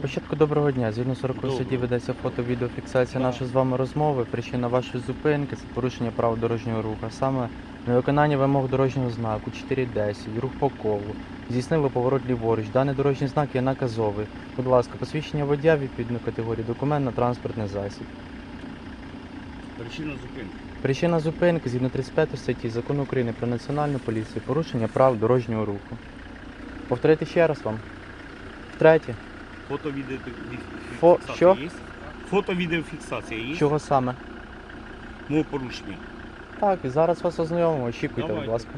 Початку доброго дня. Згідно 40 Доброго. статті ведеться фото-відеофіксація Да. нашої з вами розмови. Причина вашої зупинки це порушення правил дорожнього руху. А Саме невиконання вимог дорожнього знаку 4.10, рух по колу. Здійснили поворот ліворуч. Даний дорожній знак є наказовий. Будь ласка, посвідчення водія відповідної категорії, документ на транспортний засіб. Причина зупинки. Причина зупинки згідно 35 статті Закону України про національну поліцію, порушення правил дорожнього руху. Повторити ще раз вам. Втретє. Фото Фо- що? є? Фото відеофіксація є? Чого саме? Мого порушення. Так, і зараз вас ознайомимо. Очікуйте, будь Давайте. ласка.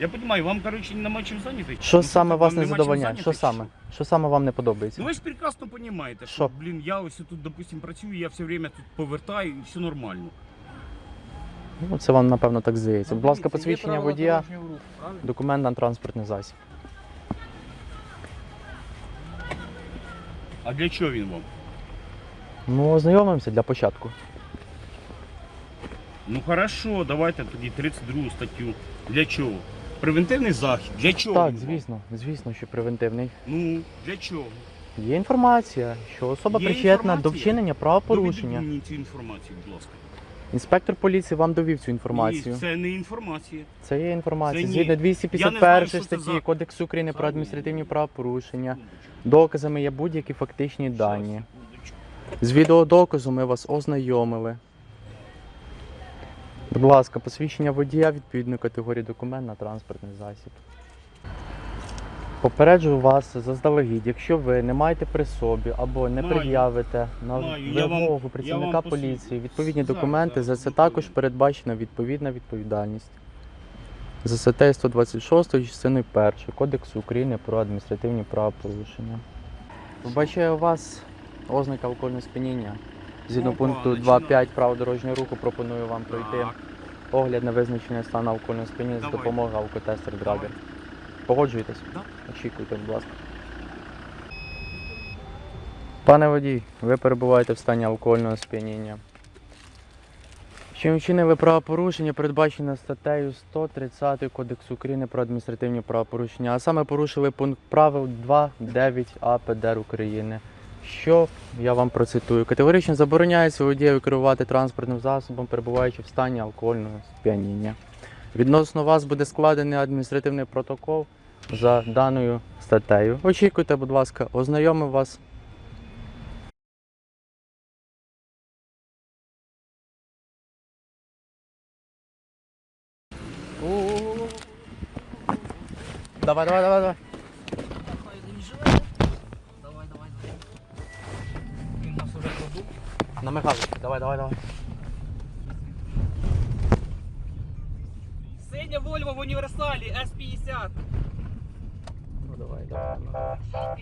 Я розумію, вам, коротше, нема чим зайняти. Що Ну, саме вас не задовольняє? Що саме? Що саме вам не подобається? Ну ви ж прекрасно розумієте, що, Що? блін, я ось тут, допустим, працюю, я все время тут повертаю і все нормально. Ну, це вам напевно так здається. Будь ласка, посвідчення водія, документ на транспортний засіб. А для чого він вам? Ну, ознайомимося для початку. Ну хорошо, давайте тоді 32 статтю. Для чого? Превентивний захід. Для чого? Так, він вам? звісно, звісно, що превентивний. Ну, для чого? Є інформація, що особа Є причетна до інформація? вчинення Доведіть правопорушення. мені цю інформацію, будь ласка. Інспектор поліції вам довів цю інформацію. Ні, це не інформація. Це є інформація. Це ні. Згідно Я не 251 знаю, що це статті за- Кодексу України про ні. адміністративні правопорушення. Доказами є будь-які фактичні дані. секундочку. З відеодоказу ми вас ознайомили. Будь ласка, посвідчення водія відповідної категорії документ на транспортний засіб. Попереджую вас заздалегідь, якщо ви не маєте при собі або не Маю. пред'явите на Маю. Я вам- вимогу я працівника вам поліції відповідні Зараз, документи, зараз, за це також передбачена відповідна відповідальність. За статтею 126 частиною 1 Кодексу України про адміністративні правопорушення. Вбачаю у вас ознака алкогольного сп'яніння. Згідно Опа, пункту починаю. 2.5 правил дорожнього руху пропоную вам пройти Так, огляд на визначення стану алкогольного сп'яніння за Давай. допомогою алкотестер Драгер. Давай. Погоджуєтесь? Да. Очікуйте, будь ласка. Пане водій, ви перебуваєте в стані алкогольного сп'яніння. Чим вчинили правопорушення, передбачено статтею 130 Кодексу України про адміністративні правопорушення, а саме порушили пункт правил 2.9а ПДР України. Що я вам процитую? Категорично забороняється водієві керувати транспортним засобом, перебуваючи в стані алкогольного сп'яніння. Відносно вас буде складений адміністративний протокол за даною статтею. Очікуйте, будь ласка, ознайомив вас. Давай, давай, давай, давай. Давай, давай, давай. Він нас уже кладуть. На Михайловича, давай, давай, давай. Volvo в універсалі S50. Ну давай, давай.